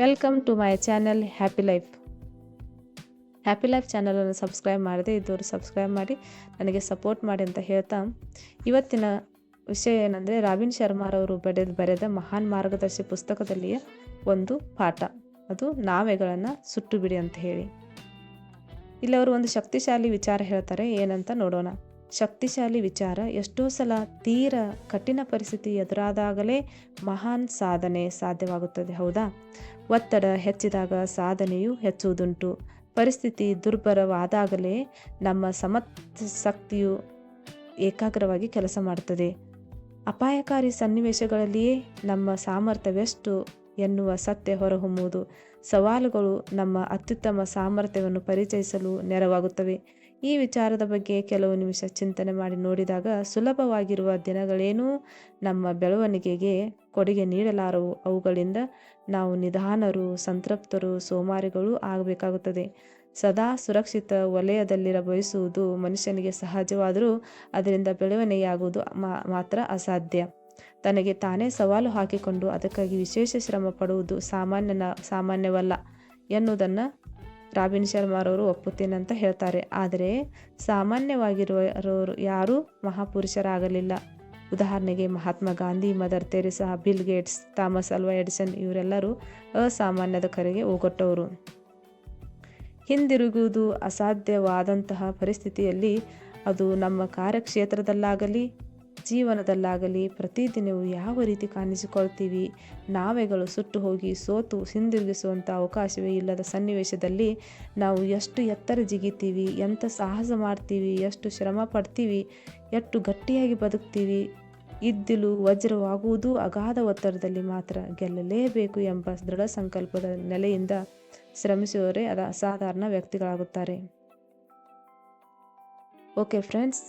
Welcome to my channel happy life happy life ಚಾನಲನ್ನು subscribe ಮಾಡಿದೆ ಇದ್ದವರು ಸಬ್ಸ್ಕ್ರೈಬ್ ಮಾಡಿ, ನನಗೆ ಸಪೋರ್ಟ್ ಮಾಡಿ ಅಂತ ಹೇಳ್ತಾ, ಇವತ್ತಿನ ವಿಷಯ ಏನಂದರೆ ರಾಬಿನ್ ಶರ್ಮಾರವರು ಬರೆದ ಬರೆದ ಮಹಾನ್ ಮಾರ್ಗದರ್ಶಿ ಪುಸ್ತಕದಲ್ಲಿಯ ಒಂದು ಪಾಠ. ಅದು ನಾವೆಗಳನ್ನು ಸುಟ್ಟು ಬಿಡಿ ಅಂತ ಹೇಳಿ. ಇಲ್ಲಿ ಅವರು ಒಂದು ಶಕ್ತಿಶಾಲಿ ವಿಚಾರ ಹೇಳ್ತಾರೆ, ಏನಂತ ನೋಡೋಣ. ಶಕ್ತಿಶಾಲಿ ವಿಚಾರ ಎಷ್ಟೋ ಸಲ ತೀರ ಕಠಿಣ ಪರಿಸ್ಥಿತಿ ಎದುರಾದಾಗಲೇ ಮಹಾನ್ ಸಾಧನೆ ಸಾಧ್ಯವಾಗುತ್ತದೆ, ಹೌದಾ? ಒತ್ತಡ ಹೆಚ್ಚಿದಾಗ ಸಾಧನೆಯು ಹೆಚ್ಚುವುದುಂಟು. ಪರಿಸ್ಥಿತಿ ದುರ್ಬಲವಾದಾಗಲೇ ನಮ್ಮ ಸಮತ್ ಶಕ್ತಿಯು ಏಕಾಗ್ರವಾಗಿ ಕೆಲಸ ಮಾಡುತ್ತದೆ. ಅಪಾಯಕಾರಿ ಸನ್ನಿವೇಶಗಳಲ್ಲಿಯೇ ನಮ್ಮ ಸಾಮರ್ಥ್ಯವೆಷ್ಟು ಎನ್ನುವ ಸತ್ಯ ಹೊರಹೊಮ್ಮುವುದು. ಸವಾಲುಗಳು ನಮ್ಮ ಅತ್ಯುತ್ತಮ ಸಾಮರ್ಥ್ಯವನ್ನು ಪರಿಚಯಿಸಲು ನೆರವಾಗುತ್ತವೆ. ಈ ವಿಚಾರದ ಬಗ್ಗೆ ಕೆಲವು ನಿಮಿಷ ಚಿಂತನೆ ಮಾಡಿ ನೋಡಿದಾಗ ಸುಲಭವಾಗಿರುವ ದಿನಗಳೇನೂ? ನಮ್ಮ ಬೆಳವಣಿಗೆಗೆ ಕೊಡುಗೆ ನೀಡಲಾರವು. ಅವುಗಳಿಂದ ನಾವು ನಿಧಾನರು, ಸಂತೃಪ್ತರು, ಸೋಮಾರಿಗಳು ಆಗಬೇಕಾಗುತ್ತದೆ. ಸದಾ ಸುರಕ್ಷಿತ ವಲಯದಲ್ಲಿರ ಬಯಸುವುದು ಮನುಷ್ಯನಿಗೆ ಸಹಜವಾದರೂ ಅದರಿಂದ ಬೆಳವಣಿಗೆಯಾಗುವುದು ಮಾತ್ರ ಅಸಾಧ್ಯ. ತನಗೆ ತಾನೇ ಸವಾಲು ಹಾಕಿಕೊಂಡು ಅದಕ್ಕಾಗಿ ವಿಶೇಷ ಶ್ರಮ ಪಡುವುದು ಸಾಮಾನ್ಯನ, ಸಾಮಾನ್ಯವಲ್ಲ ಎನ್ನುವುದನ್ನು ರಾಬಿನ್ ಶರ್ಮಾರವರು ಒಪ್ಪುತ್ತೇನೆ ಅಂತ ಹೇಳ್ತಾರೆ. ಆದರೆ ಸಾಮಾನ್ಯವಾಗಿರುವವರು ಯಾರೂ ಮಹಾಪುರುಷರಾಗಲಿಲ್ಲ. ಉದಾಹರಣೆಗೆ Mahatma Gandhi, mother Teresa, Bill Gates, Thomas Alva Edison ಇವರೆಲ್ಲರೂ ಅಸಾಮಾನ್ಯದ ಕರೆಗೆ ಓಗೊಟ್ಟವರು. ಹಿಂದಿರುಗುವುದು ಅಸಾಧ್ಯವಾದಂತಹ ಪರಿಸ್ಥಿತಿಯಲ್ಲಿ ಅದು ನಮ್ಮ ಕಾರ್ಯಕ್ಷೇತ್ರದಲ್ಲಾಗಲಿ ಜೀವನದಲ್ಲಾಗಲಿ ಪ್ರತಿದಿನವೂ ಯಾವ ರೀತಿ ಕಾಣಿಸಿಕೊಳ್ತೀವಿ? ನಾವೆಗಳು ಸುಟ್ಟು ಹೋಗಿ ಸೋತು ಹಿಂದಿರುಗಿಸುವಂಥ ಅವಕಾಶವೇ ಇಲ್ಲದ ಸನ್ನಿವೇಶದಲ್ಲಿ ನಾವು ಎಷ್ಟು ಎತ್ತರ ಜಿಗಿತೀವಿ? ಎಂಥ ಸಾಹಸ ಮಾಡ್ತೀವಿ? ಎಷ್ಟು ಶ್ರಮ ಪಡ್ತೀವಿ? ಎಷ್ಟು ಗಟ್ಟಿಯಾಗಿ ಬದುಕ್ತೀವಿ? ಇದ್ದಿಲು ವಜ್ರವಾಗುವುದು ಅಗಾಧ ಒತ್ತಡದಲ್ಲಿ ಮಾತ್ರ ಗೆಲ್ಲಲೇಬೇಕು ಎಂಬ ದೃಢ ಸಂಕಲ್ಪದ ನೆಲೆಯಿಂದ ಶ್ರಮಿಸುವವರೇ ಅದ ಅಸಾಧಾರಣ ವ್ಯಕ್ತಿಗಳಾಗುತ್ತಾರೆ. ಓಕೆ ಫ್ರೆಂಡ್ಸ್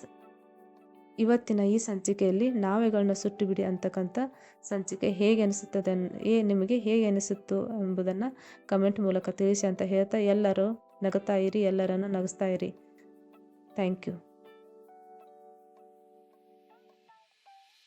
ಇವತ್ತಿನ ಈ ಸಂಚಿಕೆಯಲ್ಲಿ ನಾವೆಗಳನ್ನ ಸುಟ್ಟು ಬಿಡಿ ಅಂತಕ್ಕಂಥ ಸಂಚಿಕೆ ಹೇಗೆ ಅನಿಸುತ್ತದೆ ಏ, ನಿಮಗೆ ಹೇಗೆ ಅನಿಸುತ್ತು ಎಂಬುದನ್ನು ಕಮೆಂಟ್ ಮೂಲಕ ತಿಳಿಸಿ ಅಂತ ಹೇಳ್ತಾ ಎಲ್ಲರೂ ನಗುತ್ತಾ ಇರಿ, ಎಲ್ಲರನ್ನು ನಗಿಸ್ತಾ ಇರಿ. Thank you.